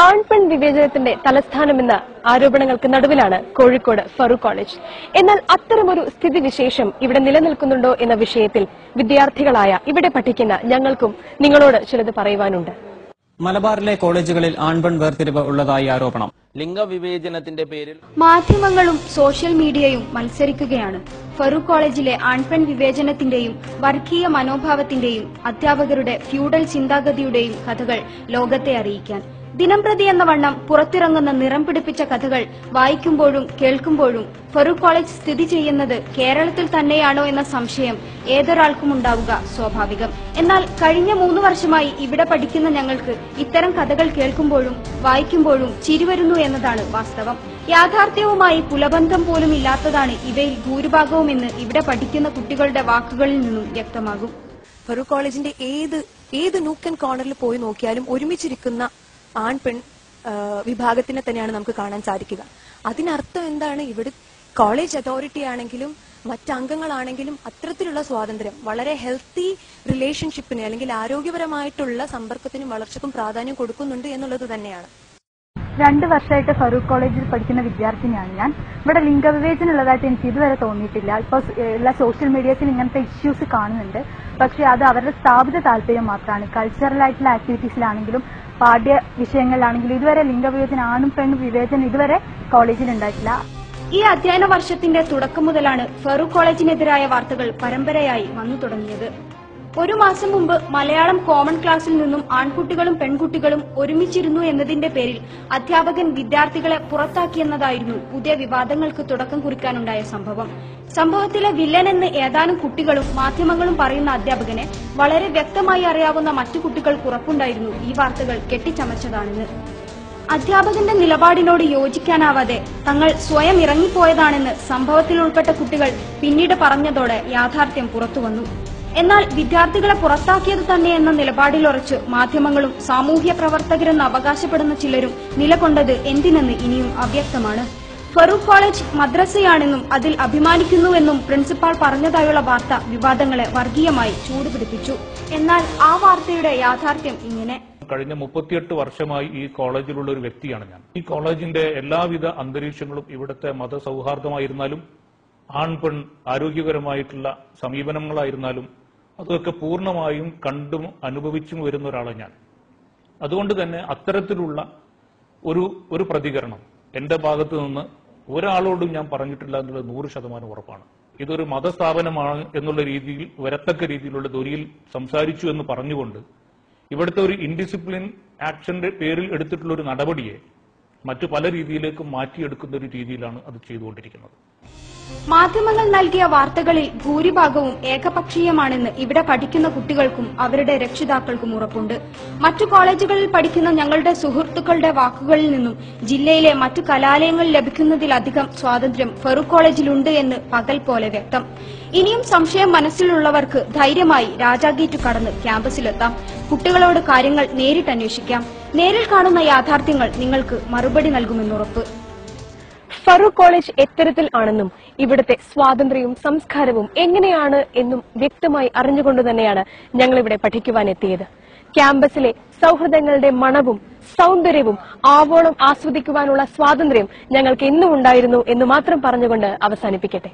ആൺപെൺ വിവേചനത്തിന്റെ തലസ്ഥാനമെന്ന ആരോപണങ്ങൾക്ക് നടുവിലാണ് കോഴിക്കോട് ഫറൂഖ് കോളേജ്. എന്നാൽ അത്തരമൊരു സ്ഥിതിവിശേഷം ഇവിടെ നിലനിൽക്കുന്നുണ്ടോ എന്ന വിഷയത്തിൽ വിദ്യാർത്ഥികളായ ഇവിടെ പഠിക്കുന്ന ഞങ്ങൾക്കും നിങ്ങളോട് ചിലത് പറയുവാനുണ്ട്. മലബാറിലെ കോളേജുകളിൽ ആൺപെൺ വേർതിരിവ് ഉള്ളതായി ആരോപണം. ലിംഗവിവേചനത്തിന്റെ പേരിൽ മാധ്യമങ്ങളും സോഷ്യൽ മീഡിയയും മത്സരിക്കുകയാണ്. ഫറൂഖ് കോളേജിലെ ആൺപെൺ വിവേചനത്തിന്റെയും വർഗീയ മനോഭാവത്തിന്റെയും അധ്യാപകരുടെ ഫ്യൂഡൽ ചിന്താഗതിയുടെയും കഥകൾ ലോകത്തെ അറിയിക്കാൻ. ദിനംപ്രതി എന്ന വണ്ണം പുറത്തിറങ്ങുന്ന നിറം പിടിപ്പിച്ച കഥകൾ വായിക്കുമ്പോഴും കേൾക്കുമ്പോഴും ഫറൂഖ് കോളേജ് സ്ഥിതി ചെയ്യുന്നത് കേരളത്തിൽ തന്നെയാണോ എന്ന സംശയം ഏതൊരാൾക്കും ഉണ്ടാവുക സ്വാഭാവികം. എന്നാൽ കഴിഞ്ഞ മൂന്ന് വർഷമായി ഇവിടെ പഠിക്കുന്ന ഞങ്ങൾക്ക് ഇത്തരം കഥകൾ കേൾക്കുമ്പോഴും വായിക്കുമ്പോഴും ചിരിവരുന്നു എന്നതാണ് വാസ്തവം. യാഥാർത്ഥ്യവുമായി പുലബന്ധം പോലും ഇല്ലാത്തതാണ് ഇവയിൽ ഭൂരിഭാഗവുമെന്ന് ഇവിടെ പഠിക്കുന്ന കുട്ടികളുടെ വാക്കുകളിൽ നിന്നും വ്യക്തമാകും. ഫറൂഖ് കോളേജിന്റെ ഏത് ഏത് നൂക്കൻ കോർണറിൽ പോയി നോക്കിയാലും ഒരുമിച്ചിരിക്കുന്ന ആൺ പെൺ വിഭാഗത്തിനെ തന്നെയാണ് നമുക്ക് കാണാൻ സാധിക്കുക. അതിനർത്ഥം എന്താണ്? ഇവിടെ കോളേജ് അതോറിറ്റി ആണെങ്കിലും മറ്റംഗങ്ങളാണെങ്കിലും അത്തരത്തിലുള്ള സ്വാതന്ത്ര്യം വളരെ ഹെൽത്തി റിലേഷൻഷിപ്പിന് അല്ലെങ്കിൽ ആരോഗ്യപരമായിട്ടുള്ള സമ്പർക്കത്തിനും വളർച്ചക്കും പ്രാധാന്യം കൊടുക്കുന്നുണ്ട് എന്നുള്ളത് തന്നെയാണ്. രണ്ട് വർഷമായിട്ട് ഫറൂഖ് കോളേജിൽ പഠിക്കുന്ന വിദ്യാർത്ഥിനിയാണ് ഞാൻ. ഇവിടെ ലിംഗവിവേചനം ഉള്ളതായിട്ട് എനിക്ക് ഇതുവരെ തോന്നിയിട്ടില്ല. ഇപ്പോൾ എല്ലാ സോഷ്യൽ മീഡിയത്തിൽ ഇങ്ങനത്തെ ഇഷ്യൂസ് കാണുന്നുണ്ട്. പക്ഷെ അത് അവരുടെ സ്ഥാപിത താല്പര്യം മാത്രമാണ്. കൾച്ചറൽ ആയിട്ടുള്ള ആക്ടിവിറ്റീസിലാണെങ്കിലും പാഠ്യ വിഷയങ്ങളിലാണെങ്കിലും ഇതുവരെ ലിംഗവിവേചനം ആണും പെണ്ണും വിവേചനം ഇതുവരെ കോളേജിൽ ഉണ്ടായിട്ടില്ല. ഈ അധ്യയന വർഷത്തിന്റെ തുടക്കം മുതലാണ് ഫറൂഖ് കോളേജിനെതിരായ വാർത്തകൾ പരമ്പരയായി വന്നു തുടങ്ങിയത്. ഒരു മാസം മുമ്പ് മലയാളം കോമൺ ക്ലാസ്സിൽ നിന്നും ആൺകുട്ടികളും പെൺകുട്ടികളും ഒരുമിച്ചിരുന്നു എന്നതിന്റെ പേരിൽ അധ്യാപകൻ വിദ്യാർത്ഥികളെ പുറത്താക്കിയെന്നതായിരുന്നു പുതിയ വിവാദങ്ങൾക്ക് തുടക്കം കുറിക്കാനുണ്ടായ സംഭവം. സംഭവത്തിലെ വില്ലൻ എന്ന് ഏതാനും കുട്ടികളും മാധ്യമങ്ങളും പറയുന്ന അധ്യാപകനെ വളരെ വ്യക്തമായി അറിയാവുന്ന മറ്റു കുട്ടികൾക്ക് ഉറപ്പുണ്ടായിരുന്നു. ഈ വാർത്തകൾ കെട്ടിച്ചമച്ചതാണെന്ന്. അധ്യാപകന്റെ നിലപാടിനോട് യോജിക്കാനാവാതെ തങ്ങൾ സ്വയം ഇറങ്ങിപ്പോയതാണെന്ന് സംഭവത്തിൽ ഉൾപ്പെട്ട കുട്ടികൾ പിന്നീട് പറഞ്ഞതോടെ യാഥാർത്ഥ്യം പുറത്തുവന്നു. എന്നാൽ വിദ്യാർത്ഥികളെ പുറത്താക്കിയത് തന്നെ എന്ന നിലപാടിലുറച്ച് മാധ്യമങ്ങളും സാമൂഹ്യ പ്രവർത്തകരെന്ന് അവകാശപ്പെടുന്ന ചിലരും നിലകൊണ്ടത് എന്തിനെന്ന് ഇനിയും അവ്യക്തമാണ്. ഫറൂഖ് കോളേജ് മദ്രസയാണെന്നും അതിൽ അഭിമാനിക്കുന്നുവെന്നും പ്രിൻസിപ്പാൾ പറഞ്ഞതായുള്ള വാർത്ത വിവാദങ്ങളെ വർഗീയമായി ചൂടുപിടിപ്പിച്ചു. എന്നാൽ ആ വാർത്തയുടെ യാഥാർത്ഥ്യം ഇങ്ങനെ. കഴിഞ്ഞ മുപ്പത്തിയെട്ട് വർഷമായി ഈ കോളേജിലുള്ള ഒരു വ്യക്തിയാണ് ഞാൻ. ഈ കോളേജിന്റെ എല്ലാവിധ അന്തരീക്ഷങ്ങളും ഇവിടുത്തെ മതസൗഹാർദ്ദമായിരുന്നാലും ആൺ പെൺ ആരോഗ്യകരമായിട്ടുള്ള സമീപനങ്ങളായിരുന്നാലും അതൊക്കെ പൂർണമായും കണ്ടും അനുഭവിച്ചും വരുന്ന ഒരാളാണ് ഞാൻ. അതുകൊണ്ട് തന്നെ അത്തരത്തിലുള്ള ഒരു ഒരു പ്രതികരണം എന്റെ ഭാഗത്ത് നിന്ന് ഒരാളോടും ഞാൻ പറഞ്ഞിട്ടില്ല എന്നുള്ളത് നൂറ് ശതമാനം ഉറപ്പാണ്. ഇതൊരു മതസ്ഥാപനമാണ് എന്നുള്ള രീതിയിൽ വരത്തക്ക രീതിയിലുള്ള തൊരിയിൽ സംസാരിച്ചു എന്ന് പറഞ്ഞുകൊണ്ട് ഇവിടുത്തെ ഒരു ഇൻഡിസിപ്ലിൻ ആക്ഷന്റെ പേരിൽ എടുത്തിട്ടുള്ള ഒരു നടപടിയെ മറ്റു പല രീതിയിലേക്കും മാറ്റിയെടുക്കുന്ന ഒരു രീതിയിലാണ് അത് ചെയ്തുകൊണ്ടിരിക്കുന്നത്. മാധ്യമങ്ങൾ നൽകിയ വാർത്തകളിൽ ഭൂരിഭാഗവും ഏകപക്ഷീയമാണെന്ന് ഇവിടെ പഠിക്കുന്ന കുട്ടികൾക്കും അവരുടെ രക്ഷിതാക്കൾക്കും ഉറപ്പുണ്ട്. മറ്റു കോളേജുകളിൽ പഠിക്കുന്ന ഞങ്ങളുടെ സുഹൃത്തുക്കളുടെ വാക്കുകളിൽ നിന്നും ജില്ലയിലെ മറ്റു കലാലയങ്ങളിൽ ലഭിക്കുന്നതിലധികം സ്വാതന്ത്ര്യം ഫറൂഖ് കോളേജിലുണ്ട് എന്ന് പകൽ പോലെ വ്യക്തം. ഇനിയും സംശയം മനസ്സിലുള്ളവർക്ക് ധൈര്യമായി രാജാഗേറ്റ് കടന്ന് ക്യാമ്പസിലെത്താം. കുട്ടികളോട് കാര്യങ്ങൾ നേരിട്ടന്വേഷിക്കാം. നേരിൽ കാണുന്ന യാഥാർത്ഥ്യങ്ങൾ നിങ്ങൾക്ക് മറുപടി നൽകുമെന്നുറപ്പ് ഫറൂഖ് കോളേജ് എത്തരത്തിൽ ആണെന്നും ഇവിടുത്തെ സ്വാതന്ത്ര്യവും സംസ്കാരവും എങ്ങനെയാണ് എന്നും വ്യക്തമായി അറിഞ്ഞുകൊണ്ട് തന്നെയാണ് ഞങ്ങൾ ഇവിടെ പഠിക്കുവാൻ എത്തിയത്. ക്യാമ്പസിലെ സൗഹൃദങ്ങളുടെ മണവും സൗന്ദര്യവും ആവോളം ആസ്വദിക്കുവാനുള്ള സ്വാതന്ത്ര്യം ഞങ്ങൾക്ക് എന്നും ഉണ്ടായിരുന്നു എന്ന് മാത്രം പറഞ്ഞുകൊണ്ട് അവസാനിപ്പിക്കട്ടെ.